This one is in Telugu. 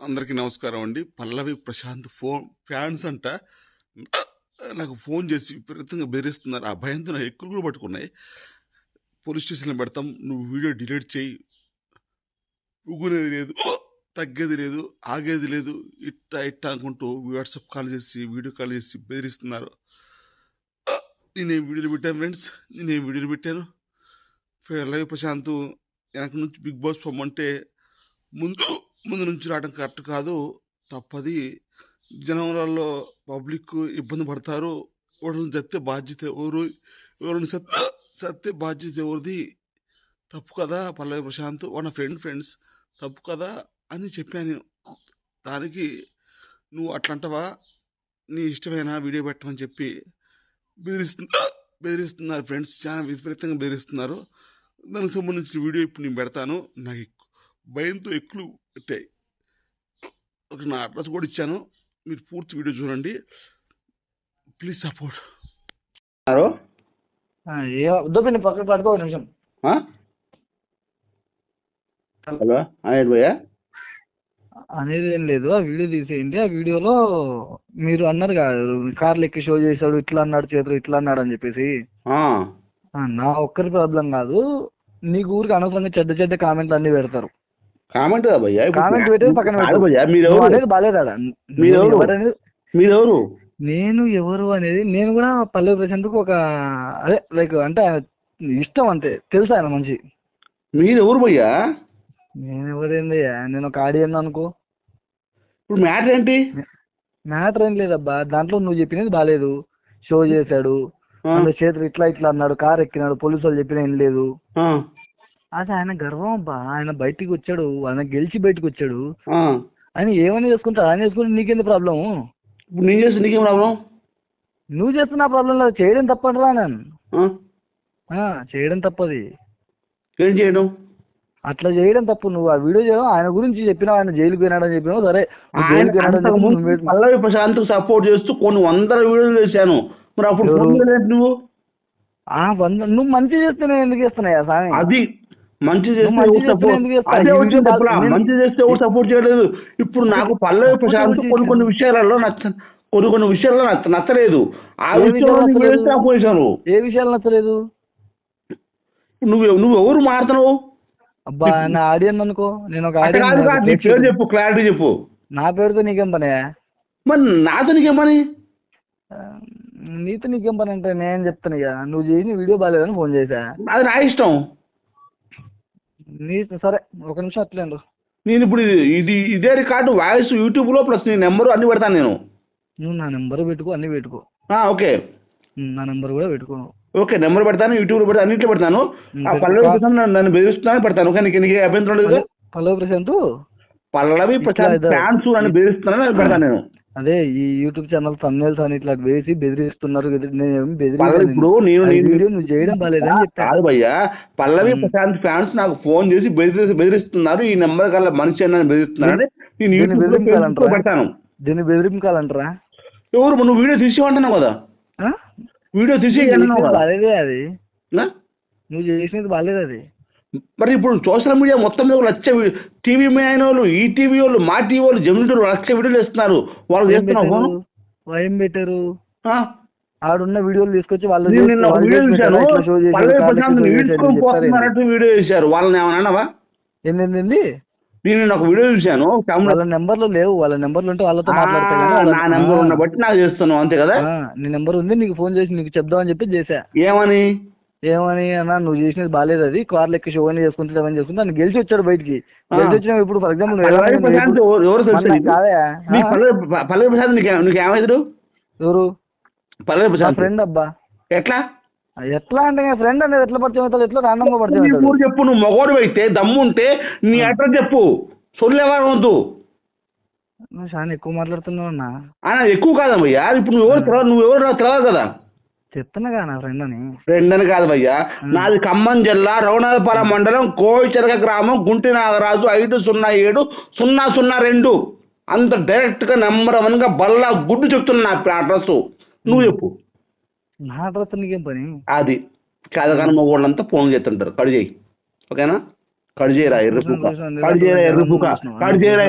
అందరికీ నమస్కారం అండి. పల్లవి ప్రశాంత్ ఫోన్ ఫ్యాన్స్ అంట. నాకు ఫోన్ చేసి విపరీతంగా బెదిరిస్తున్నారు. ఆ భయంతో నా ఎక్కువ కూడా పట్టుకున్నాయి. పోలీస్ స్టేషన్లో పెడతాం. నువ్వు వీడియో డిలీట్ చేయి. ఊగునేది లేదు. తగ్గేది లేదు. ఆగేది లేదు. ఇట్టా ఇట్టా అనుకుంటూ వాట్సాప్ కాల్ చేసి వీడియో కాల్ చేసి బెదిరిస్తున్నారు. నేనేం వీడియోలు పెట్టాను ఫ్రెండ్స్? నేనేం వీడియోలు పెట్టాను? పల్లవి ప్రశాంత్ వెనక నుంచి బిగ్ బాస్ పొమ్మంటే ముందు ముందు నుంచి రావడం కరెక్ట్ కాదు. తప్పది. జనంలో పబ్లిక్ ఇబ్బంది పడతారు. ఎవరిని సత్తే బాధ్యత ఎవరు ఎవరిని సత్తే సత్తే బాధ్యత ఎవరిది? తప్పు కదా పల్లవి ప్రశాంత్ వాళ్ళ ఫ్రెండ్ ఫ్రెండ్స్. తప్పు కదా అని చెప్పాను దానికి నువ్వు అట్లంటవా? నీ ఇష్టమైన వీడియో పెట్టమని చెప్పి బెదిరిస్తు బెదిరిస్తున్నారు ఫ్రెండ్స్. చాలా విపరీతంగా బెదిరిస్తున్నారు. దానికి సంబంధించిన వీడియో ఇప్పుడు నేను పెడతాను. నాకు భయంతో ఎక్కులు పెట్టాయి. ఒక నా అడ్రస్ కూడా ఇచ్చాను. మీరు పూర్తి వీడియో చూడండి. Please support hello? ఏ వద్దు పక్కన పడుకో ఒక నిమిషం. హలో? భయ్యా అనేది ఏం లేదు. ఆ వీడియో తీసేయండి. ఆ వీడియోలో మీరు అన్నారు కాదు కార్లు ఎక్కి షో చేశాడు ఇట్లా అన్నాడు చేతులు ఇట్లా అన్నాడు అని చెప్పేసి. నా ఒక్కరి ప్రాబ్లం కాదు. నీకు ఊరికి అనవసరంగా చెడ్డ చెడ్డ కామెంట్లు అన్ని పెడతారు. కామెంట్ కదా భయ్యా ఇప్పుడు కామెంట్ పెట్టేది పక్కన కాదు పెట్టు. భయ్యా మీరు ఎవరు అనేది బాలేదాడా? మీరు ఎవరు? ఎవరనేది మీరు ఎవరు నేను ఎవరు అనేది నేను కూడా పల్లె ప్రశాంత్కు ఒక అదే లైక్ అంటే ఇష్టం అంతే. తెలుసు ఆయన మంచి మీరు ఎవరు భయ్యా? నేను ఎవరేంది నేను ఒక ఆడియన్ అనుకో. ఇప్పుడు మ్యాటర్ ఏంటి? మ్యాటర్ ఏం లేదబ్బా. దాంట్లో నువ్వు చెప్పినది బాగాలేదు షో చేశాడు. చేతులు ఇట్లా ఇట్లా అన్నాడు కార్ ఎక్కినాడు పోలీసు వాళ్ళు చెప్పిన ఏం లేదు. అది ఆయన గర్వం అబ్బా. ఆయన బయటికి వచ్చాడు. ఆయన గెలిచి బయటికి వచ్చాడు. ఆయన ఏమైనా చేసుకుంటాడు ఆయన చేసుకుంటే నీకేంది ప్రాబ్లం ఇప్పుడు నేను చేస్తే నీకేం ప్రాబ్లం నువ్వు చేస్తున్న ప్రాబ్లం లేదు చేయడం తప్పంటరా నేను చేయడం తప్పది. ఏం చేయడం? అట్లా చేయడం తప్పు. నువ్వు ఆ వీడియో చేయడం ఆయన గురించి చెప్పినావు ఆయన జైలుకి పోయినాడని చెప్పినావు. సరే. పల్లవి ప్రశాంత్ సపోర్ట్ చేస్తూ కొన్ని వందల వీడియోలు చేశాను. మరి అప్పుడు నువ్వు? ఆ వంద నువ్వు మంచి చేస్తే నేను ఎందుకు చేస్తున్నాయా స్వామి అది మంచి చేస్తే మంచి చేస్తే ఎవరు సపోర్ట్ చేయలేదు ఇప్పుడు నాకు పల్లవి సపోర్ట్ ప్రశాంత్ కొన్ని కొన్ని? విషయాలలో నచ్చ కొన్ని కొన్ని విషయాల్లో నచ్చ నచ్చలేదు. ఆ విషయంలో నాకు ఏ విషయాలు నచ్చలేదు? నువ్వు నువ్వు ఎవరు మారుతున్నావు? అబ్బా నా ఆడియన్ అనుకో నేను ఒక పేరు ఆడియన్ చెప్పు క్లారిటీ చెప్పు. నా పేరుతో నీకేం పనే? మరి నాతో నీకేమని ఆ, నీతో నీకేం పని అంటే నేను చెప్తాను ఇక. నువ్వు చేసిన వీడియో బాగాలేదని ఫోన్ చేశా. అది నా ఇష్టం. నీ సరే ఒక నిమిషం అట్లేండు నేను ఇప్పుడు ఇది- ఇది రికార్డు వాయిస్ యూట్యూబ్లో ప్లస్ నీ నెంబరు అన్ని పెడతాను నేను. నువ్వు నా నెంబర్ పెట్టుకో అన్ని పెట్టుకో. ఓకే. నా నెంబర్ కూడా పెట్టుకో ఓకే నెంబర్ పెడతాను యూట్యూబ్లో పెడతాను అన్నింటిలో పెడతాను. ఆ. పల్లవి ప్రశాంత్ నన్ను- నన్ను బెదిరిస్తున్నాను పెడతాను. ఓకే నీకు నీకు అభ్యంతరం లేదు? హలో ప్రశాంత్? పల్లవి ప్రశాంత్ ఫ్యాన్స్ నన్ను బెదిరిస్తున్నాను నేను పెడతాను నేను. అదే ఈ యూట్యూబ్ ఛానల్ thumbnails అని ఇట్లా వేసి బెదిరిస్తున్నారు ఇప్పుడు నేను వీడియో నువ్వు చేయడం బాగాలేదని కాదు భయ్యా పల్లవి. ప్రశాంత్ ఫ్యాన్స్ నాకు ఫోన్ చేసి బెదిరి బెదిరిస్తున్నారు ఈ నెంబర్ కల్లా మనిషి అని నన్ను బెదిరిస్తున్నారని నేను దీన్ని పెడతాను బెదిరింకాలంటారా ఎవరు నువ్వు వీడియో తీసేయమంటున్నావు కదా? వీడియో తీసి బాగాలేదే అది? నువ్వు చేసినది బాగాలేదు అది మరి ఇప్పుడు సోషల్ మీడియా మొత్తం మీద లక్ష టీవీ అయిన వాళ్ళు ఈ టీవీ వాళ్ళు మా టీవీ వాళ్ళు జమిని లక్ష వీడియోలు ఇస్తున్నారు వాళ్ళు చేస్తున్నావు ఫోన్? పెట్టారు? ఆడున్న వీడియోలు తీసుకొచ్చి వాళ్ళు వీడియో చేశారు, వాళ్ళని ఏమన్నా అన్నావా? ఏంది ఏంది, ఏంది? నేను ఒక వీడియో చూశాను. వాళ్ళ నెంబర్లు లేవు. వాళ్ళ నెంబర్లు ఉంటే వాళ్ళతో ఆ, మాట్లాడతా కానీ వాళ్ళ- నా నెంబర్ ఉన్న బట్టి నాకు చేస్తున్నావు అంతే కదా? నీ నెంబర్ ఉంది నీకు ఫోన్ చేసి నీకు చెప్దామని చెప్పి చేశా. ఏమని? ఏమని అన్న నువ్వు చేసినది బాగాలేదు అది. కార్లు ఎక్కి షో అని చేసుకుంటే ఏమని చేసుకుంటే నన్ను గెలిచి వచ్చాడు బయటికి. గెలిచి వచ్చిన ఇప్పుడు ఫర్ ఎగ్జాంపుల్ పల్లవి తెలుసా నీకు? నీ ఎవరు? పల్లవి ప్రశాంత్. ఫ్రెండ్ అబ్బా. ఎట్లా? ఎట్లా అంటే ఫ్రెండ్ అనేది ఎట్లా పరిచయం అవుతాడు ఎట్లా పరిచయం నీ అవుతాడు ఊరు చెప్పు నువ్వు మగోడు అయితే దమ్ము ఉంటే నీ అడ్రస్ చెప్పు. సొల్లేవారు వద్దు. చాలా ఎక్కువ మాట్లాడుతున్నావు అన్న. ఎక్కువ కాదమ్మయ్యా. ఇప్పుడు నువ్వు ఎవరు నువ్వు ఎవరు నాకు తెలియదు కదా చెప్తున్నాగా నా ఫ్రెండ్ అని. కాదు భయ్యా. నాది ఖమ్మం జిల్లా రఘునాథపురం మండలం కోయిచెరక గ్రామం గుంటి నాగరాజు ఐదు సున్నా ఏడు సున్నా సున్నా రెండు. అంత డైరెక్ట్గా నెంబర్ వన్గా బల్లా గుడ్డు చెప్తున్నా నా అడ్రస్ నువ్వు చెప్పు. నా అడ్రస్ నీకేం పని? అది. కానీ మగవాళ్ళంతా ఫోన్ చేస్తుంటారు. కడు చేయి ఓకేనా? కడు చేయరా ఎర్రి పుక్క కడు చేయరా ఎర్రి పుక్క కడు చేయరా